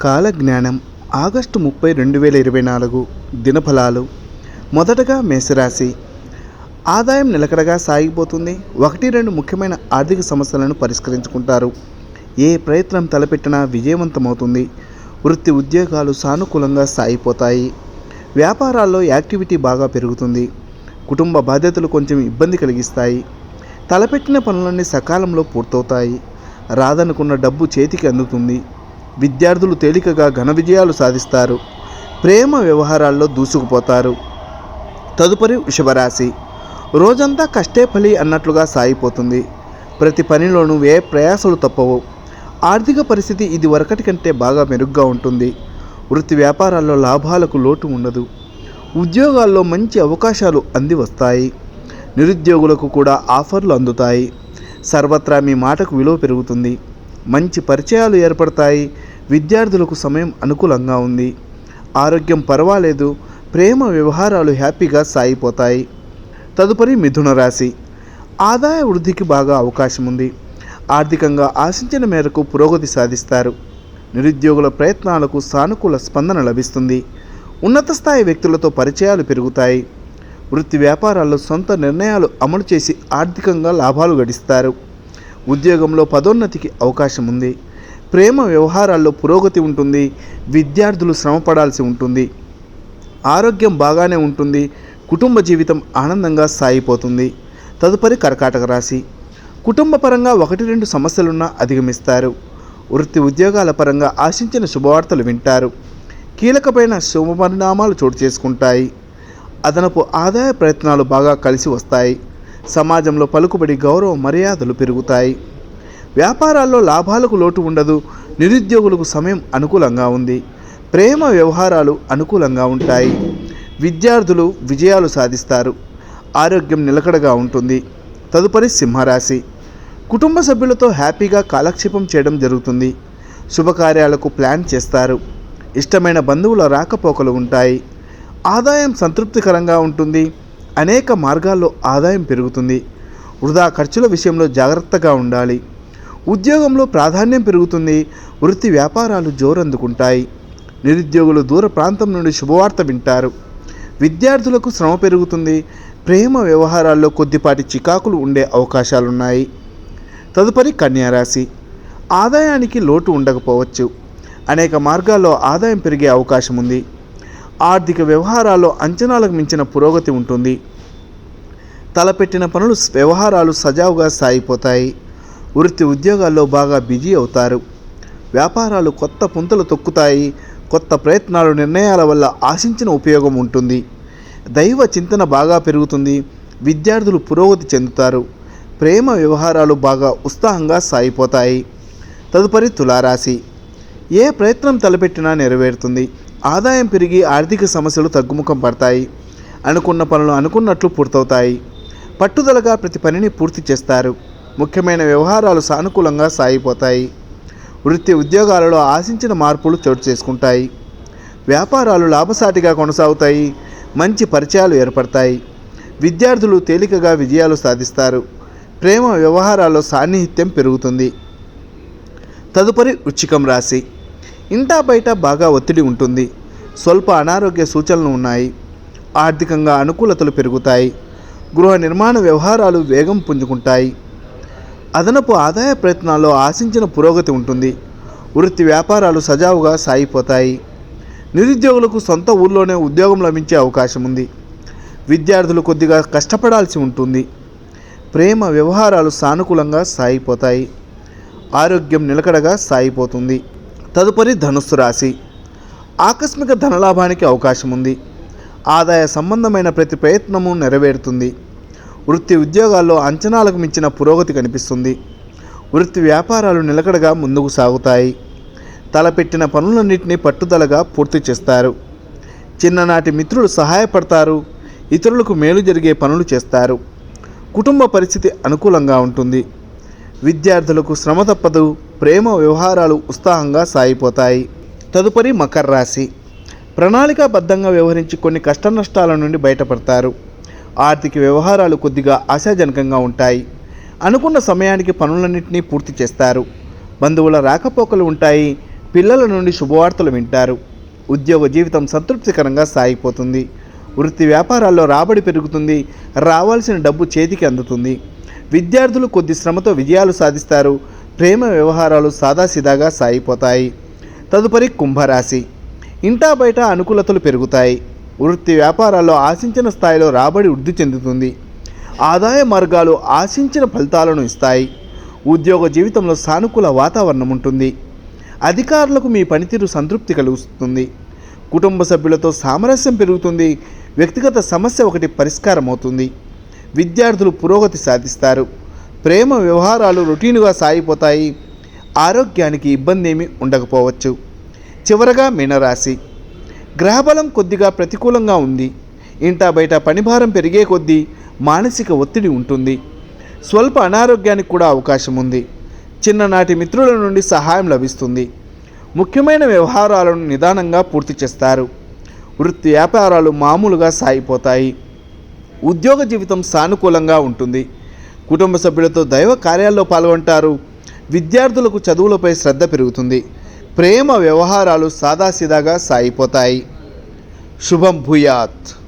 కాలజ్ఞానం ఆగస్టు ముప్పై రెండు వేల ఇరవై నాలుగు దినఫలాలు. మొదటగా మేషరాశి. ఆదాయం నిలకడగా సాగిపోతుంది. ఒకటి రెండు ముఖ్యమైన ఆర్థిక సమస్యలను పరిష్కరించుకుంటారు. ఏ ప్రయత్నం తలపెట్టినా విజయవంతమవుతుంది. వృత్తి ఉద్యోగాలు సానుకూలంగా సాగిపోతాయి. వ్యాపారాల్లో యాక్టివిటీ బాగా పెరుగుతుంది. కుటుంబ బాధ్యతలు కొంచెం ఇబ్బంది కలిగిస్తాయి. తలపెట్టిన పనులన్నీ సకాలంలో పూర్తవుతాయి. రాదనుకున్న డబ్బు చేతికి అందుతుంది. విద్యార్థులు తేలికగా ఘన విజయాలు సాధిస్తారు. ప్రేమ వ్యవహారాల్లో దూసుకుపోతారు. తదుపరి వృషభరాశి. రోజంతా కష్టే ఫలి అన్నట్లుగా సాగిపోతుంది. ప్రతి పనిలోనూ ఏ ప్రయాసాలు తప్పవు. ఆర్థిక పరిస్థితి ఇది వరకటి కంటే బాగా మెరుగ్గా ఉంటుంది. వృత్తి వ్యాపారాల్లో లాభాలకు లోటు ఉండదు. ఉద్యోగాల్లో మంచి అవకాశాలు అంది వస్తాయి. నిరుద్యోగులకు కూడా ఆఫర్లు అందుతాయి. సర్వత్రా మీ మాటకు విలువ పెరుగుతుంది. మంచి పరిచయాలు ఏర్పడతాయి. విద్యార్థులకు సమయం అనుకూలంగా ఉంది. ఆరోగ్యం పర్వాలేదు. ప్రేమ వ్యవహారాలు హ్యాపీగా సాగిపోతాయి. తదుపరి మిథున రాశి. ఆదాయ వృద్ధికి బాగా అవకాశం ఉంది. ఆర్థికంగా ఆశించిన మేరకు పురోగతి సాధిస్తారు. నిరుద్యోగుల ప్రయత్నాలకు సానుకూల స్పందన లభిస్తుంది. ఉన్నత స్థాయి వ్యక్తులతో పరిచయాలు పెరుగుతాయి. వృత్తి వ్యాపారాల్లో సొంత నిర్ణయాలు అమలు చేసి ఆర్థికంగా లాభాలు గడిస్తారు. ఉద్యోగంలో పదోన్నతికి అవకాశం ఉంది. ప్రేమ వ్యవహారాల్లో పురోగతి ఉంటుంది. విద్యార్థులు శ్రమపడాల్సి ఉంటుంది. ఆరోగ్యం బాగానే ఉంటుంది. కుటుంబ జీవితం ఆనందంగా సాగిపోతుంది. తదుపరి కర్కాటక రాశి. కుటుంబ పరంగా ఒకటి రెండు సమస్యలున్నా అధిగమిస్తారు. వృత్తి ఉద్యోగాల పరంగా ఆశించిన శుభవార్తలు వింటారు. కీలకమైన శుభ పరిణామాలు చోటు చేసుకుంటాయి. అదనపు ఆదాయ ప్రయత్నాలు బాగా కలిసి వస్తాయి. సమాజంలో పలుకుబడి గౌరవ మర్యాదలు పెరుగుతాయి. వ్యాపారాల్లో లాభాలకు లోటు ఉండదు. నిరుద్యోగులకు సమయం అనుకూలంగా ఉంది. ప్రేమ వ్యవహారాలు అనుకూలంగా ఉంటాయి. విద్యార్థులు విజయాలు సాధిస్తారు. ఆరోగ్యం నిలకడగా ఉంటుంది. తదుపరి సింహరాశి. కుటుంబ సభ్యులతో హ్యాపీగా కాలక్షేపం చేయడం జరుగుతుంది. శుభకార్యాలకు ప్లాన్ చేస్తారు. ఇష్టమైన బంధువుల రాకపోకలు ఉంటాయి. ఆదాయం సంతృప్తికరంగా ఉంటుంది. అనేక మార్గాల్లో ఆదాయం పెరుగుతుంది. వృధా ఖర్చుల విషయంలో జాగ్రత్తగా ఉండాలి. ఉద్యోగంలో ప్రాధాన్యం పెరుగుతుంది. వృత్తి వ్యాపారాలు జోరందుకుంటాయి. నిరుద్యోగులు దూర ప్రాంతం నుండి శుభవార్త వింటారు. విద్యార్థులకు శ్రమ పెరుగుతుంది. ప్రేమ వ్యవహారాల్లో కొద్దిపాటి చికాకులు ఉండే అవకాశాలున్నాయి. తదుపరి కన్యారాశి. ఆదాయానికి లోటు ఉండకపోవచ్చు. అనేక మార్గాల్లో ఆదాయం పెరిగే అవకాశం ఉంది ఆర్థిక వ్యవహారాల్లో అంచనాలకు మించిన పురోగతి ఉంటుంది. తలపెట్టిన పనులు వ్యవహారాలు సజావుగా సాగిపోతాయి. వృత్తి ఉద్యోగాల్లో బాగా బిజీ అవుతారు. వ్యాపారాలు కొత్త పుంతలు తొక్కుతాయి. కొత్త ప్రయత్నాలు నిర్ణయాల వల్ల ఆశించిన ఉపయోగం ఉంటుంది. దైవ చింతన బాగా పెరుగుతుంది. విద్యార్థులు పురోగతి చెందుతారు. ప్రేమ వ్యవహారాలు బాగా ఉత్సాహంగా సాగిపోతాయి. తదుపరి తులారాశి. ఏ ప్రయత్నం తలపెట్టినా నెరవేరుతుంది. ఆదాయం పెరిగి ఆర్థిక సమస్యలు తగ్గుముఖం పడతాయి. అనుకున్న పనులు అనుకున్నట్లు పూర్తవుతాయి. పట్టుదలగా ప్రతి పనిని పూర్తి చేస్తారు. ముఖ్యమైన వ్యవహారాలు సానుకూలంగా సాగిపోతాయి. వృత్తి ఉద్యోగాలలో ఆశించిన మార్పులు చోటు చేసుకుంటాయి. వ్యాపారాలు లాభసాటిగా కొనసాగుతాయి. మంచి పరిచయాలు ఏర్పడతాయి. విద్యార్థులు తేలికగా విజయాలు సాధిస్తారు. ప్రేమ వ్యవహారాల్లో సాన్నిహిత్యం పెరుగుతుంది. తదుపరి వృచ్చికం రాశి. ఇంటా బయట బాగా ఒత్తిడి ఉంటుంది. స్వల్ప అనారోగ్య సూచనలు ఉన్నాయి. ఆర్థికంగా అనుకూలతలు పెరుగుతాయి. గృహ నిర్మాణ వ్యవహారాలు వేగం పుంజుకుంటాయి. అదనపు ఆదాయ ప్రయత్నాల్లో ఆశించిన పురోగతి ఉంటుంది. వృత్తి వ్యాపారాలు సజావుగా సాగిపోతాయి. నిరుద్యోగులకు సొంత ఊళ్ళోనే ఉద్యోగం లభించే అవకాశం ఉంది. విద్యార్థులు కొద్దిగా కష్టపడాల్సి ఉంటుంది. ప్రేమ వ్యవహారాలు సానుకూలంగా సాగిపోతాయి. ఆరోగ్యం నిలకడగా సాగిపోతుంది. తదుపరి ధనుస్సు రాశి. ఆకస్మిక ధనలాభానికి అవకాశం ఉంది ఆదాయ సంబంధమైన ప్రతి ప్రయత్నము నెరవేరుతుంది. వృత్తి ఉద్యోగాల్లో అంచనాలకు మించిన పురోగతి కనిపిస్తుంది. వృత్తి వ్యాపారాలు నిలకడగా ముందుకు సాగుతాయి. తలపెట్టిన పనులన్నింటినీ పట్టుదలగా పూర్తి చేస్తారు. చిన్ననాటి మిత్రులు సహాయపడతారు. ఇతరులకు మేలు జరిగే పనులు చేస్తారు. కుటుంబ పరిస్థితి అనుకూలంగా ఉంటుంది. విద్యార్థులకు శ్రమ తప్పదు. ప్రేమ వ్యవహారాలు ఉత్సాహంగా సాగిపోతాయి. తదుపరి మకర రాశి. ప్రణాళికాబద్ధంగా వ్యవహరించి కొన్ని కష్ట నష్టాల నుండి బయటపడతారు. ఆర్థిక వ్యవహారాలు కొద్దిగా ఆశాజనకంగా ఉంటాయి. అనుకున్న సమయానికి పనులన్నింటినీ పూర్తి చేస్తారు. బంధువుల రాకపోకలు ఉంటాయి. పిల్లల నుండి శుభవార్తలు వింటారు. ఉద్యోగ జీవితం సంతృప్తికరంగా సాగిపోతుంది. వృత్తి వ్యాపారాల్లో రాబడి పెరుగుతుంది. రావాల్సిన డబ్బు చేతికి అందుతుంది. విద్యార్థులు కొద్ది శ్రమతో విజయాలు సాధిస్తారు. ప్రేమ వ్యవహారాలు సాదాసిదాగా సాగిపోతాయి. తదుపరి కుంభరాశి. ఇంటా బయట అనుకూలతలు పెరుగుతాయి. వృత్తి వ్యాపారాల్లో ఆశించిన స్థాయిలో రాబడి వృద్ధి చెందుతుంది. ఆదాయ మార్గాలు ఆశించిన ఫలితాలను ఇస్తాయి. ఉద్యోగ జీవితంలో సానుకూల వాతావరణం ఉంటుంది. అధికారులకు మీ పనితీరు సంతృప్తి కలుగుతుంది. కుటుంబ సభ్యులతో సామరస్యం పెరుగుతుంది. వ్యక్తిగత సమస్య ఒకటి పరిష్కారం అవుతుంది విద్యార్థులు పురోగతి సాధిస్తారు. ప్రేమ వ్యవహారాలు రొటీన్గా సాగిపోతాయి. ఆరోగ్యానికి ఇబ్బంది ఏమీ ఉండకపోవచ్చు. చివరగా మీనరాశి. గ్రహబలం కొద్దిగా ప్రతికూలంగా ఉంది. ఇంటా బయట పనిభారం పెరిగే కొద్దీ మానసిక ఒత్తిడి ఉంటుంది. స్వల్ప అనారోగ్యానికి కూడా అవకాశం ఉంది. చిన్ననాటి మిత్రుల నుండి సహాయం లభిస్తుంది. ముఖ్యమైన వ్యవహారాలను నిదానంగా పూర్తి చేస్తారు. వృత్తి వ్యాపారాలు మామూలుగా సాగిపోతాయి. ఉద్యోగ జీవితం సానుకూలంగా ఉంటుంది. కుటుంబ సభ్యులతో దైవ కార్యాల్లో పాల్గొంటారు. విద్యార్థులకు చదువులపై శ్రద్ధ పెరుగుతుంది. ప్రేమ వ్యవహారాలు సాదాసీదాగా సాగిపోతాయి. శుభం భూయాత్.